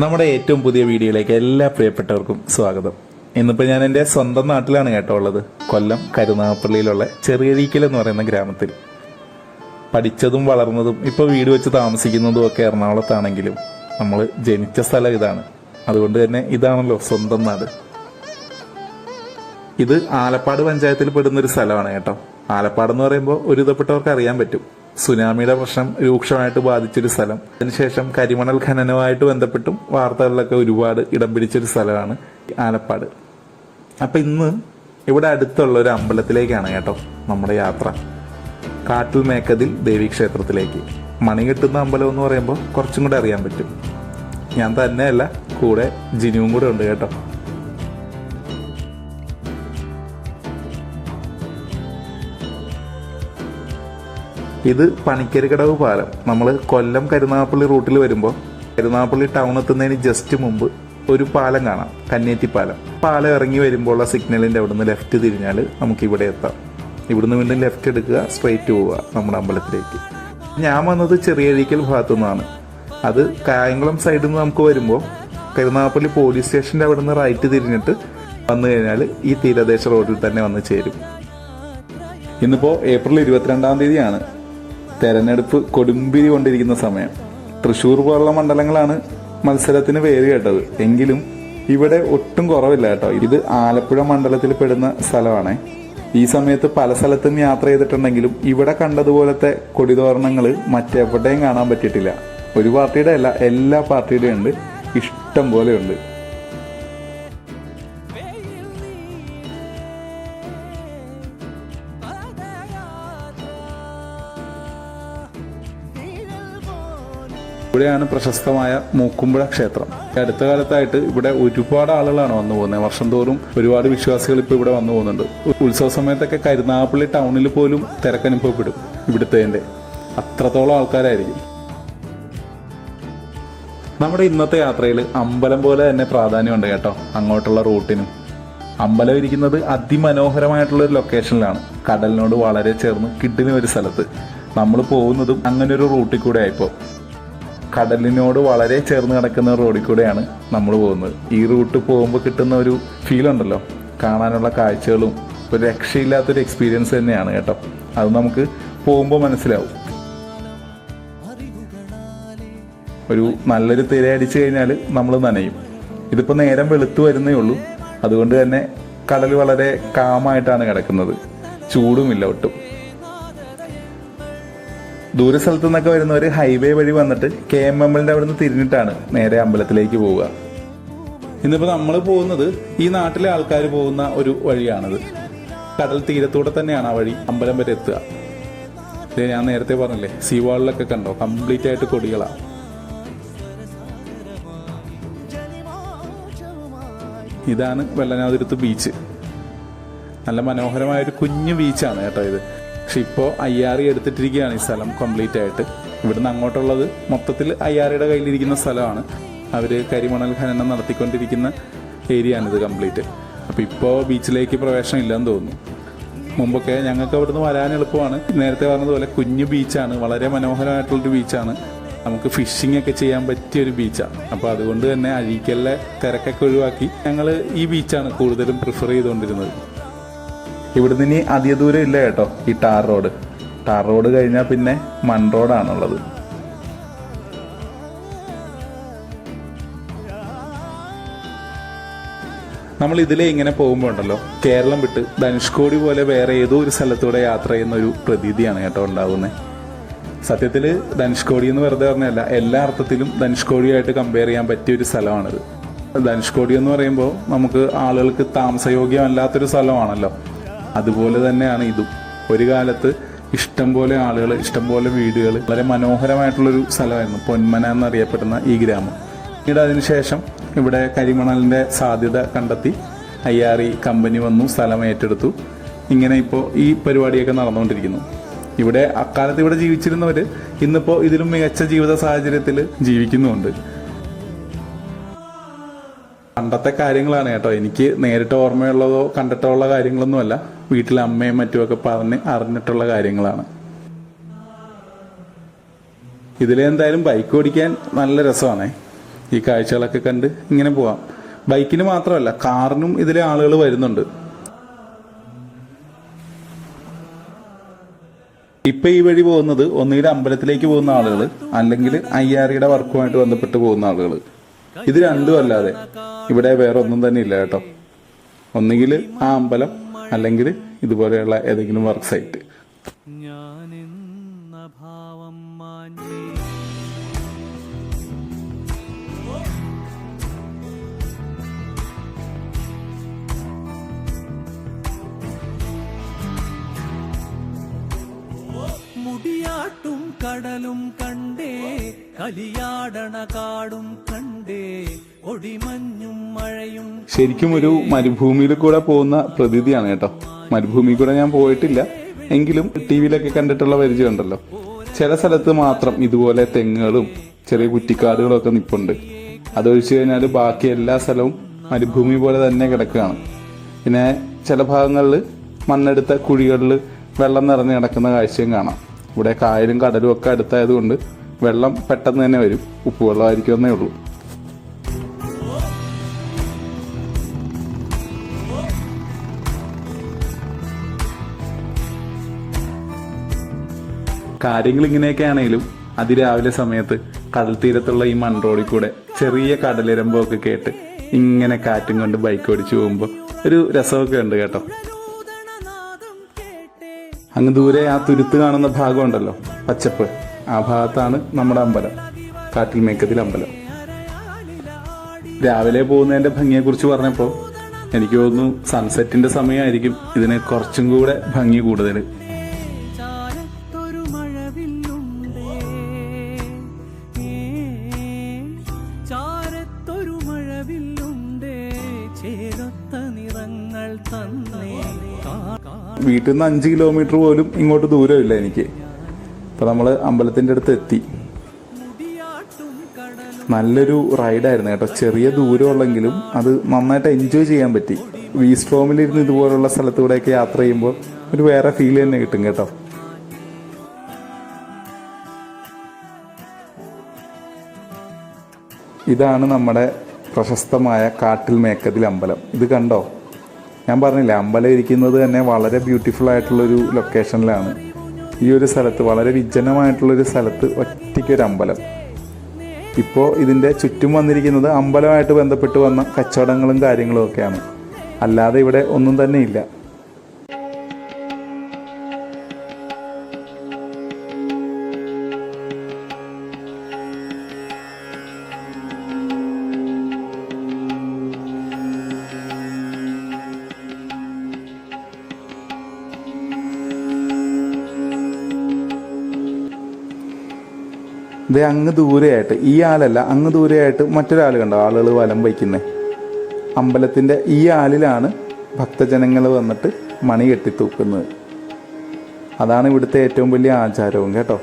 നമ്മുടെ ഏറ്റവും പുതിയ വീഡിയോയിലേക്ക് എല്ലാ പ്രിയപ്പെട്ടവർക്കും സ്വാഗതം. ഇന്നിപ്പോൾ ഞാൻ എന്റെ സ്വന്തം നാട്ടിലാണ് കേട്ടോ ഉള്ളത്. കൊല്ലം കരുനാഗപ്പള്ളിയിലുള്ള ചെറിയരീക്കൽ എന്ന് പറയുന്ന ഗ്രാമത്തിൽ. പഠിച്ചതും വളർന്നതും ഇപ്പോൾ വീട് വെച്ച് താമസിക്കുന്നതും ഒക്കെ എറണാകുളത്താണെങ്കിലും നമ്മൾ ജനിച്ച സ്ഥലം ഇതാണ്. അതുകൊണ്ട് തന്നെ ഇതാണല്ലോ സ്വന്തം നാട്. ഇത് ആലപ്പാട് പഞ്ചായത്തിൽ പെടുന്ന ഒരു സ്ഥലമാണ് കേട്ടോ. ആലപ്പാട് എന്ന് പറയുമ്പോൾ ഒരുവിധപ്പെട്ടവർക്ക് അറിയാൻ പറ്റും. സുനാമിയുടെ പ്രശ്നം രൂക്ഷമായിട്ട് ബാധിച്ചൊരു സ്ഥലം. അതിനുശേഷം കരിമണൽ ഖനനവുമായിട്ട് ബന്ധപ്പെട്ടും വാർത്തകളിലൊക്കെ ഒരുപാട് ഇടം പിടിച്ചൊരു സ്ഥലമാണ് ആലപ്പാട്. അപ്പൊ ഇന്ന് ഇവിടെ അടുത്തുള്ള ഒരു അമ്പലത്തിലേക്കാണ് കേട്ടോ നമ്മുടെ യാത്ര. കാട്ടിൽ മേക്കതിൽ ദേവീക്ഷേത്രത്തിലേക്ക്. മണി കിട്ടുന്ന അമ്പലം എന്ന് പറയുമ്പോൾ കുറച്ചും കൂടെ അറിയാൻ പറ്റും. ഞാൻ തന്നെയല്ല കൂടെ ജിനുവും കൂടെ ഉണ്ട് കേട്ടോ. ഇത് പണിക്കരുകടവ് പാലം. നമ്മൾ കൊല്ലം കരുനാഗപ്പള്ളി റൂട്ടിൽ വരുമ്പോൾ കരുനാഗപ്പള്ളി ടൗൺ എത്തുന്നതിന് ജസ്റ്റ് മുമ്പ് ഒരു പാലം കാണാം കന്നേറ്റി പാലം. പാലം ഇറങ്ങി വരുമ്പോൾ ഉള്ള സിഗ്നലിന്റെ അവിടുന്ന് ലെഫ്റ്റ് തിരിഞ്ഞാൽ നമുക്ക് ഇവിടെ എത്താം. ഇവിടുന്ന് വീണ്ടും ലെഫ്റ്റ് എടുക്കുക സ്ട്രെയിറ്റ് പോവുക നമ്മുടെ അമ്പലത്തിലേക്ക്. ഞാൻ വന്നത് ചെറിയഴീക്കൽ ഭാഗത്തു നിന്നാണ് അത് കായംകുളം സൈഡിൽ നിന്ന് നമുക്ക് വരുമ്പോൾ കരുനാഗപ്പള്ളി പോലീസ് സ്റ്റേഷന്റെ അവിടുന്ന് റൈറ്റ് തിരിഞ്ഞിട്ട് വന്നു കഴിഞ്ഞാൽ ഈ തീരദേശ റോഡിൽ തന്നെ വന്ന് ചേരും. ഇന്നിപ്പോൾ ഏപ്രിൽ ഇരുപത്തിരണ്ടാം തീയതിയാണ്. തെരഞ്ഞെടുപ്പ് കൊടുമ്പിരി കൊണ്ടിരിക്കുന്ന സമയം. തൃശൂർ പോലുള്ള മണ്ഡലങ്ങളാണ് മത്സരത്തിന് പേര് കേട്ടത്. എങ്കിലും ഇവിടെ ഒട്ടും കുറവില്ല കേട്ടോ. ഇത് ആലപ്പുഴ മണ്ഡലത്തിൽ പെടുന്ന സ്ഥലമാണ്. ഈ സമയത്ത് പല സ്ഥലത്തും യാത്ര ചെയ്തിട്ടുണ്ടെങ്കിലും ഇവിടെ കണ്ടതുപോലത്തെ കൊടിതോരണങ്ങൾ മറ്റെവിടെയും കാണാൻ പറ്റിയിട്ടില്ല. ഒരു പാർട്ടിയുടെ അല്ല എല്ലാ പാർട്ടിയുടെയും ഉണ്ട്. ഇഷ്ടം പോലെ ഇവിടെയാണ് പ്രശസ്തമായ മൂക്കുമ്പുഴ ക്ഷേത്രം. അടുത്ത കാലത്തായിട്ട് ഇവിടെ ഒരുപാട് ആളുകളാണ് വന്നു പോകുന്നത് വർഷം തോറും ഒരുപാട് വിശ്വാസികൾ ഇപ്പോൾ ഇവിടെ വന്നു പോകുന്നുണ്ട്. ഉത്സവ സമയത്തൊക്കെ കരുനാഗപ്പള്ളി ടൗണിൽ പോലും തിരക്കനുഭവപ്പെടും ഇവിടുത്തെ അത്രത്തോളം ആൾക്കാരായിരിക്കും. നമ്മുടെ ഇന്നത്തെ യാത്രയിൽ അമ്പലം പോലെ തന്നെ പ്രാധാന്യമുണ്ട് കേട്ടോ. അങ്ങോട്ടുള്ള റൂട്ടിനും. അമ്പലം ഇരിക്കുന്നത് അതിമനോഹരമായിട്ടുള്ള ഒരു ലൊക്കേഷനിലാണ്. കടലിനോട് വളരെ ചേർന്ന് കിട്ടുന്ന ഒരു സ്ഥലത്ത്. നമ്മൾ പോകുന്നതും അങ്ങനെ ഒരു റൂട്ടിൽ കൂടെ ആയിപ്പോൾ കടലിനോട് വളരെ ചേർന്ന് കിടക്കുന്ന റോഡിൽ കൂടെയാണ് നമ്മൾ പോകുന്നത്. ഈ റൂട്ട് പോകുമ്പോൾ കിട്ടുന്ന ഒരു ഫീൽ ഉണ്ടല്ലോ. കാണാനുള്ള കാഴ്ചകളും ഒരു രക്ഷയില്ലാത്തൊരു എക്സ്പീരിയൻസ് തന്നെയാണ് കേട്ടോ. അത് നമുക്ക് പോകുമ്പോൾ മനസ്സിലാവും. ഒരു നല്ലൊരു തിര അടിച്ചു കഴിഞ്ഞാൽ നമ്മൾ നനയും. ഇതിപ്പോൾ നേരം വെളുത്തു വരുന്നേ ഉള്ളൂ. അതുകൊണ്ട് തന്നെ കടൽ വളരെ കാമായിട്ടാണ് കിടക്കുന്നത്. ചൂടുമില്ല ഒട്ടും. ദൂര സ്ഥലത്തു നിന്നൊക്കെ വരുന്നവർ ഹൈവേ വഴി വന്നിട്ട് കെ എം എമ്മിന്റെ അവിടെ നിന്ന് തിരിഞ്ഞിട്ടാണ് നേരെ അമ്പലത്തിലേക്ക് പോവുക. ഇന്നിപ്പോൾ നമ്മൾ പോകുന്നത് ഈ നാട്ടിലെ ആൾക്കാർ പോകുന്ന ഒരു വഴിയാണിത്. കടൽ തീരത്തൂടെ തന്നെയാണ് ആ വഴി അമ്പലം വരെ എത്തുക. ഇത് ഞാൻ നേരത്തെ പറഞ്ഞില്ലേ സീ വാളിലൊക്കെ കണ്ടോ? കംപ്ലീറ്റ് ആയിട്ട് കൊടികളാണ് ഇതാണ് വെള്ളനാതിരുത്ത് ബീച്ച് നല്ല മനോഹരമായ ഒരു കുഞ്ഞു ബീച്ചാണ് കേട്ടോ ഇത്. പക്ഷെ ഇപ്പോൾ അയ്യാറി എടുത്തിട്ടിരിക്കുകയാണ് ഈ സ്ഥലം കംപ്ലീറ്റ് ആയിട്ട്. ഇവിടുന്ന് അങ്ങോട്ടുള്ളത് മൊത്തത്തിൽ അയ്യാറിയുടെ കയ്യിലിരിക്കുന്ന സ്ഥലമാണ്. അവർ കരിമണൽ ഖനനം നടത്തിക്കൊണ്ടിരിക്കുന്ന ഏരിയ ആണിത് കംപ്ലീറ്റ് അപ്പോൾ ഇപ്പോൾ ബീച്ചിലേക്ക് പ്രവേശനം ഇല്ലെന്ന് തോന്നുന്നു. മുമ്പൊക്കെ ഞങ്ങൾക്ക് അവിടുന്ന് വരാൻ എളുപ്പമാണ്. നേരത്തെ പറഞ്ഞതുപോലെ കുഞ്ഞു ബീച്ചാണ് വളരെ മനോഹരമായിട്ടുള്ളൊരു ബീച്ചാണ് നമുക്ക് ഫിഷിംഗ് ഒക്കെ ചെയ്യാൻ പറ്റിയ ഒരു ബീച്ചാണ് അപ്പോൾ അതുകൊണ്ട് തന്നെ അഴീക്കലിലെ തിരക്കൊക്കെ ഒഴിവാക്കി ഞങ്ങൾ ഈ ബീച്ചാണ് കൂടുതലും പ്രിഫർ ചെയ്തുകൊണ്ടിരുന്നത്. ഇവിടുന്ന് ഇനി അധിക ദൂരം ഇല്ല കേട്ടോ ഈ ടാർ റോഡ്. ടാർ റോഡ് കഴിഞ്ഞാൽ പിന്നെ മൺ റോഡാണുള്ളത്. നമ്മൾ ഇതിലെ ഇങ്ങനെ പോകുമ്പോൾ ഉണ്ടല്ലോ കേരളം വിട്ട് ധനുഷ്കോടി പോലെ വേറെ ഏതോ ഒരു സ്ഥലത്തൂടെ യാത്ര ചെയ്യുന്ന ഒരു പ്രതീതിയാണ് കേട്ടോ ഉണ്ടാകുന്നത് സത്യത്തിൽ ധനുഷ്കോടി എന്ന് വെറുതെ പറഞ്ഞല്ല എല്ലാ അർത്ഥത്തിലും ധനുഷ്കോടിയായിട്ട് കമ്പയർ ചെയ്യാൻ പറ്റിയ ഒരു സ്ഥലമാണിത്. ധനുഷ്കോടി എന്ന് പറയുമ്പോൾ നമുക്ക് ആളുകൾക്ക് താമസയോഗ്യമല്ലാത്തൊരു സ്ഥലമാണല്ലോ. അതുപോലെ തന്നെയാണ് ഇതും. ഒരു കാലത്ത് ഇഷ്ടംപോലെ ആളുകൾ ഇഷ്ടംപോലെ വീടുകൾ വളരെ മനോഹരമായിട്ടുള്ളൊരു സ്ഥലമായിരുന്നു. പൊന്മന എന്നറിയപ്പെടുന്ന ഈ ഗ്രാമം. പിന്നീട് അതിനുശേഷം ഇവിടെ കരിമണലിന്റെ സാധ്യത കണ്ടെത്തി അയ്യാറി കമ്പനി വന്നു സ്ഥലം ഏറ്റെടുത്തു. ഇങ്ങനെ ഇപ്പോൾ ഈ പരിപാടിയൊക്കെ നടന്നുകൊണ്ടിരിക്കുന്നു. ഇവിടെ അക്കാലത്ത് ഇവിടെ ജീവിച്ചിരുന്നവർ ഇന്നിപ്പോൾ ഇതിലും മികച്ച ജീവിത സാഹചര്യത്തിൽ ജീവിക്കുന്നുമുണ്ട്. പണ്ടത്തെ കാര്യങ്ങളാണ് കേട്ടോ. എനിക്ക് നേരിട്ട് ഓർമ്മയുള്ളതോ കണ്ടിട്ടോ ഉള്ള കാര്യങ്ങളൊന്നുമല്ല. വീട്ടിലെ അമ്മയും മറ്റുമൊക്കെ പറഞ്ഞ് അറിഞ്ഞിട്ടുള്ള കാര്യങ്ങളാണ്. ഇതിലെന്തായാലും ബൈക്ക് ഓടിക്കാൻ നല്ല രസമാണ്. ഈ കാഴ്ചകളൊക്കെ കണ്ട് ഇങ്ങനെ പോവാം. ബൈക്കിന് മാത്രമല്ല കാറിനും ഇതിലെ ആളുകൾ വരുന്നുണ്ട്. ഇപ്പൊ ഈ വഴി പോകുന്നത് ഒന്നുകിൽ അമ്പലത്തിലേക്ക് പോകുന്ന ആളുകൾ അല്ലെങ്കിൽ അയ്യാറിയുടെ വർക്കുമായിട്ട് ബന്ധപ്പെട്ട് പോകുന്ന ആളുകൾ ഇത് രണ്ടും അല്ലാതെ. ഇവിടെ വേറെ ഒന്നും തന്നെ ഇല്ല കേട്ടോ. ഒന്നുകിൽ ആ അമ്പലം അല്ലെങ്കിൽ ഇതുപോലെയുള്ള ഏതെങ്കിലും വർക്ക് സൈറ്റ് മുടിയാട്ടും കടലും കണ്ടേ കലിയാടണ കാടും കണ്ടേ ഒടിമഞ്ഞും മഴയും ശരിക്കും ഒരു മരുഭൂമിയിൽ കൂടെ പോകുന്ന പ്രതീതിയാണ് കേട്ടോ. മരുഭൂമിയിൽ കൂടെ ഞാൻ പോയിട്ടില്ല. എങ്കിലും ടി വിയിലൊക്കെ കണ്ടിട്ടുള്ള പരിചയമുണ്ടല്ലോ ചില സ്ഥലത്ത് മാത്രം ഇതുപോലെ തെങ്ങുകളും ചെറിയ കുറ്റിക്കാടുകളും ഒക്കെ നിപ്പുണ്ട്. അതൊഴിച്ചു കഴിഞ്ഞാൽ ബാക്കി എല്ലാ സ്ഥലവും മരുഭൂമി പോലെ തന്നെ കിടക്കുകയാണ്. പിന്നെ ചില ഭാഗങ്ങളിൽ മണ്ണെടുത്ത കുഴികളിൽ വെള്ളം നിറഞ്ഞു കിടക്കുന്ന കാഴ്ചയും കാണാം. ഇവിടെ കായലും കടലും ഒക്കെ അടുത്തായതുകൊണ്ട് വെള്ളം പെട്ടെന്ന് തന്നെ വരും. ഉപ്പുവെള്ളമായിരിക്കുമെന്നേ ഉള്ളൂ. കാര്യങ്ങൾ ഇങ്ങനെയൊക്കെ ആണെങ്കിലും അതിരാവിലെ സമയത്ത് കടൽ തീരത്തുള്ള ഈ മൺറോഡിൽ കൂടെ ചെറിയ കടലിരമ്പൊക്കെ കേട്ട് ഇങ്ങനെ കാറ്റും കൊണ്ട് ബൈക്ക് ഓടിച്ചു പോകുമ്പോൾ ഒരു രസമൊക്കെ ഉണ്ട് കേട്ടേ. അങ്ങ് ദൂരെ ആ തുരുത്ത് കാണുന്ന ഭാഗമുണ്ടല്ലോ പച്ചപ്പ്. ആ ഭാഗത്താണ് നമ്മുടെ അമ്പലം കാട്ടിൽ മേക്കത്തിൽ അമ്പലം. രാവിലെ പോകുന്നതിന്റെ ഭംഗിയെക്കുറിച്ച് പറഞ്ഞപ്പോൾ എനിക്ക് തോന്നുന്നു സൺസെറ്റിന്റെ സമയമായിരിക്കും ഇതിന് കുറച്ചും കൂടെ ഭംഗി കൂടുതൽ വീട്ടിൽ നിന്ന് അഞ്ച് കിലോമീറ്റർ പോലും ഇങ്ങോട്ട് ദൂരമില്ല എനിക്ക്. അപ്പൊ നമ്മൾ അമ്പലത്തിന്റെ അടുത്ത് എത്തി. നല്ലൊരു റൈഡായിരുന്നു കേട്ടോ. ചെറിയ ദൂരമുള്ളെങ്കിലും അത് നന്നായിട്ട് എൻജോയ് ചെയ്യാൻ പറ്റി. വി സ്ട്രോമിലിരുന്ന് ഇതുപോലുള്ള സ്ഥലത്തൂടെയൊക്കെ യാത്ര ചെയ്യുമ്പോൾ ഒരു വേറെ ഫീൽ തന്നെ കിട്ടും കേട്ടോ. ഇതാണ് നമ്മുടെ പ്രശസ്തമായ കാട്ടിൽ മേക്കതിൽ അമ്പലം. ഇത് കണ്ടോ? ഞാൻ പറഞ്ഞില്ലേ അമ്പലം ഇരിക്കുന്നത് തന്നെ വളരെ ബ്യൂട്ടിഫുൾ ആയിട്ടുള്ളൊരു ലൊക്കേഷനിലാണ് ഈ ഒരു സ്ഥലത്ത് വളരെ വിജനമായിട്ടുള്ളൊരു സ്ഥലത്ത് ഒറ്റയ്ക്കൊരു അമ്പലം. ഇപ്പോൾ ഇതിന്റെ ചുറ്റും വന്നിരിക്കുന്നത് അമ്പലമായിട്ട് ബന്ധപ്പെട്ട് വന്ന കച്ചവടങ്ങളും കാര്യങ്ങളും ഒക്കെയാണ്. അല്ലാതെ ഇവിടെ ഒന്നും തന്നെ ഇല്ല. ഇത് അങ്ങ് ദൂരെയായിട്ട് ഈ ആളല്ല അങ്ങ് ദൂരെയായിട്ട് മറ്റൊരാൾ കണ്ടോ? ആളുകൾ വലം വയ്ക്കുന്നേ. അമ്പലത്തിന്റെ ഈ ആളിലാണ് ഭക്തജനങ്ങൾ വന്നിട്ട് മണി കെട്ടിത്തൂക്കുന്നത് അതാണ് ഇവിടുത്തെ ഏറ്റവും വലിയ ആചാരവും കേട്ടോ.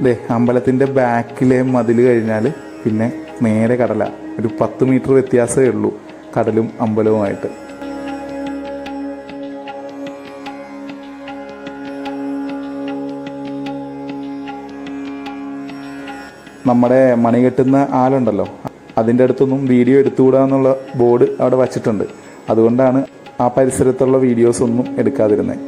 ദേ അമ്പലത്തിന്റെ ബാക്കിലെ മതിൽ കഴിഞ്ഞാൽ പിന്നെ നേരെ കടല. ഒരു പത്ത് മീറ്റർ വ്യത്യാസമേ ഉള്ളൂ കടലും അമ്പലവുമായിട്ട്. നമ്മുടെ മണി കെട്ടുന്ന ആളുണ്ടല്ലോ. അതിന്റെ അടുത്തൊന്നും വീഡിയോ എടുത്തുകൂടാ എന്നുള്ള ബോർഡ് അവിടെ വച്ചിട്ടുണ്ട്. അതുകൊണ്ടാണ് ആ പരിസരത്തുള്ള വീഡിയോസ് ഒന്നും എടുക്കാതിരുന്നത്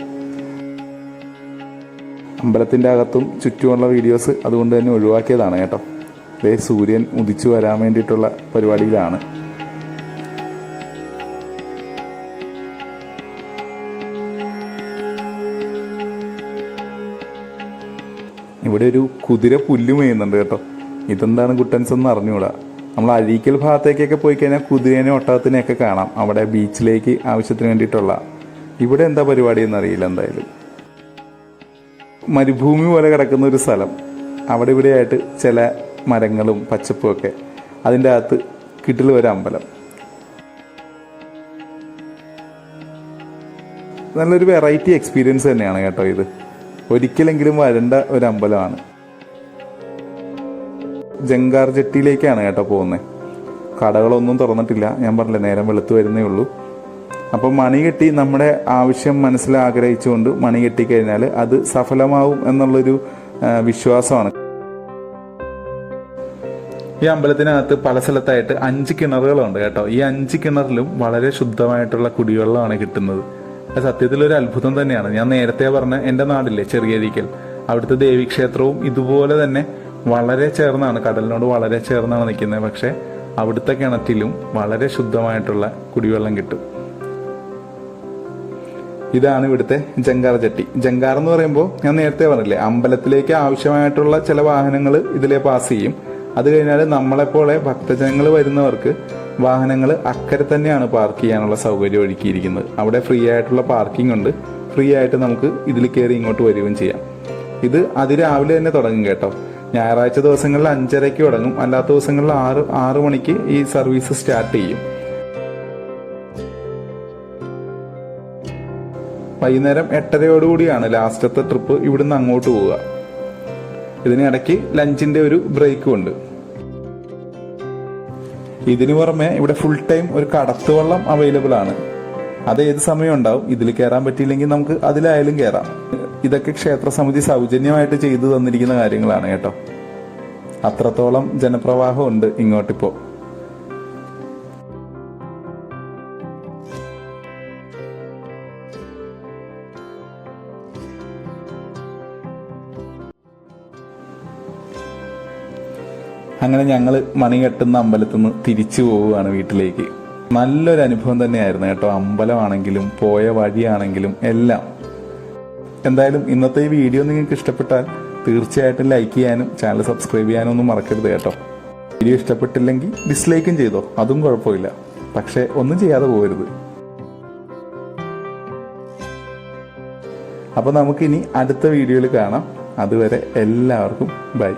അമ്പലത്തിന്റെ അകത്തും ചുറ്റുമുള്ള വീഡിയോസ് അതുകൊണ്ട് തന്നെ ഒഴിവാക്കിയതാണ് കേട്ടോ. ദേ സൂര്യൻ ഉദിച്ചു വരാൻ വേണ്ടിയിട്ടുള്ള പരിപാടിയിലാണ്. ഇവിടെ ഒരു കുതിര പുല്ല് മേയുന്നുണ്ട് കേട്ടോ. ഇതെന്താണ് ഗുട്ടൻസ് എന്ന് അറിഞ്ഞുകൂടാ നമ്മൾ അഴീക്കൽ ഭാഗത്തേക്കൊക്കെ പോയി കഴിഞ്ഞാൽ കുതിരേനെ ഒട്ടകത്തിനെയൊക്കെ കാണാം. അവിടെ ബീച്ചിലേക്ക് ആവശ്യത്തിന് വേണ്ടിയിട്ടുള്ള. ഇവിടെ എന്താ പരിപാടി എന്നറിയില്ല എന്തായാലും. മരുഭൂമി പോലെ കിടക്കുന്ന ഒരു സ്ഥലം. അവിടെ ഇവിടെയായിട്ട് ചില മരങ്ങളും പച്ചപ്പും ഒക്കെ. അതിന്റെ അകത്ത് കിട്ടിൽ ഒരു അമ്പലം. നല്ലൊരു വെറൈറ്റി എക്സ്പീരിയൻസ് തന്നെയാണ് കേട്ടോ ഇത്. ഒരിക്കലെങ്കിലും വരേണ്ട ഒരു അമ്പലമാണ്. ജങ്കാർ ജെട്ടിയിലേക്കാണ് കേട്ടോ പോകുന്നത് കടകളൊന്നും തുറന്നിട്ടില്ല. ഞാൻ പറഞ്ഞില്ല നേരം വെളുത്തു വരുന്നേ ഉള്ളൂ. അപ്പോൾ മണി കെട്ടി നമ്മുടെ ആവശ്യം മനസ്സിലാഗ്രഹിച്ചുകൊണ്ട് മണി കെട്ടി കഴിഞ്ഞാൽ അത് സഫലമാവും എന്നുള്ളൊരു വിശ്വാസമാണ്. ഈ അമ്പലത്തിനകത്ത് പല സ്ഥലത്തായിട്ട് അഞ്ച് കിണറുകളുണ്ട് കേട്ടോ. ഈ അഞ്ച് കിണറിലും വളരെ ശുദ്ധമായിട്ടുള്ള കുടിവെള്ളമാണ് കിട്ടുന്നത്. അത് സത്യത്തിൽ ഒരു അത്ഭുതം തന്നെയാണ്. ഞാൻ നേരത്തെ പറഞ്ഞ എന്റെ നാടില്ലേ ചെറിയരിക്കൽ അവിടുത്തെ ദേവീക്ഷേത്രവും ഇതുപോലെ തന്നെ വളരെ ചേർന്നാണ് കടലിനോട് വളരെ ചേർന്നാണ് നിൽക്കുന്നത്. പക്ഷേ അവിടുത്തെ കിണറ്റിലും വളരെ ശുദ്ധമായിട്ടുള്ള കുടിവെള്ളം കിട്ടും. ഇതാണ് ഇവിടുത്തെ ജങ്കാർ ചട്ടി ജങ്കാർ എന്ന് പറയുമ്പോൾ ഞാൻ നേരത്തെ പറഞ്ഞില്ലേ അമ്പലത്തിലേക്ക് ആവശ്യമായിട്ടുള്ള ചില വാഹനങ്ങൾ ഇതിലെ പാസ് ചെയ്യും. അത് കഴിഞ്ഞാൽ നമ്മളെപ്പോലെ ഭക്തജനങ്ങൾ വരുന്നവർക്ക് വാഹനങ്ങൾ അക്കരെ തന്നെയാണ് പാർക്ക് ചെയ്യാനുള്ള സൗകര്യം ഒരുക്കിയിരിക്കുന്നത്. അവിടെ ഫ്രീ ആയിട്ടുള്ള പാർക്കിംഗ് ഉണ്ട്. ഫ്രീ ആയിട്ട് നമുക്ക് ഇതിൽ കയറി ഇങ്ങോട്ട് വരികയും ചെയ്യാം. ഇത് അതിരാവിലെ തന്നെ തുടങ്ങും കേട്ടോ. ഞായറാഴ്ച ദിവസങ്ങളിൽ അഞ്ചരയ്ക്ക് തുടങ്ങും. അല്ലാത്ത ദിവസങ്ങളിൽ ആറ് ആറ് മണിക്ക് ഈ സർവീസ് സ്റ്റാർട്ട് ചെയ്യും. വൈകുന്നേരം എട്ടരയോടുകൂടിയാണ് ലാസ്റ്റത്തെ ട്രിപ്പ് ഇവിടുന്ന് അങ്ങോട്ട് പോവുക. ഇതിനിടയ്ക്ക് ലഞ്ചിന്റെ ഒരു ബ്രേക്കും ഉണ്ട്. ഇതിനു പുറമെ ഇവിടെ ഫുൾ ടൈം ഒരു കടത്തുവള്ളം അവൈലബിൾ ആണ്. അത് ഏത് സമയം ഉണ്ടാവും? ഇതിൽ കയറാൻ പറ്റിയില്ലെങ്കിൽ നമുക്ക് അതിലായാലും കയറാം ഇതൊക്കെ ക്ഷേത്ര സമിതി സൗജന്യമായിട്ട് ചെയ്തു തന്നിരിക്കുന്ന കാര്യങ്ങളാണ് കേട്ടോ. അത്രത്തോളം ജനപ്രവാഹം ഉണ്ട് ഇങ്ങോട്ടിപ്പോ. അങ്ങനെ ഞങ്ങൾ മണി കെട്ടുന്ന അമ്പലത്തിൽ നിന്ന് തിരിച്ചു പോവുകയാണ് വീട്ടിലേക്ക്. നല്ലൊരു അനുഭവം തന്നെയായിരുന്നു കേട്ടോ. അമ്പലമാണെങ്കിലും പോയ വഴിയാണെങ്കിലും എല്ലാം. എന്തായാലും ഇന്നത്തെ ഈ വീഡിയോ നിങ്ങൾക്ക് ഇഷ്ടപ്പെട്ടാൽ തീർച്ചയായിട്ടും ലൈക്ക് ചെയ്യാനും ചാനൽ സബ്സ്ക്രൈബ് ചെയ്യാനും ഒന്നും മറക്കരുത് കേട്ടോ. വീഡിയോ ഇഷ്ടപ്പെട്ടില്ലെങ്കിൽ ഡിസ്ലൈക്കും ചെയ്തോ. അതും കുഴപ്പമില്ല. പക്ഷെ ഒന്നും ചെയ്യാതെ പോകരുത്. അപ്പോൾ നമുക്കിനി അടുത്ത വീഡിയോയിൽ കാണാം. അതുവരെ എല്ലാവർക്കും ബൈ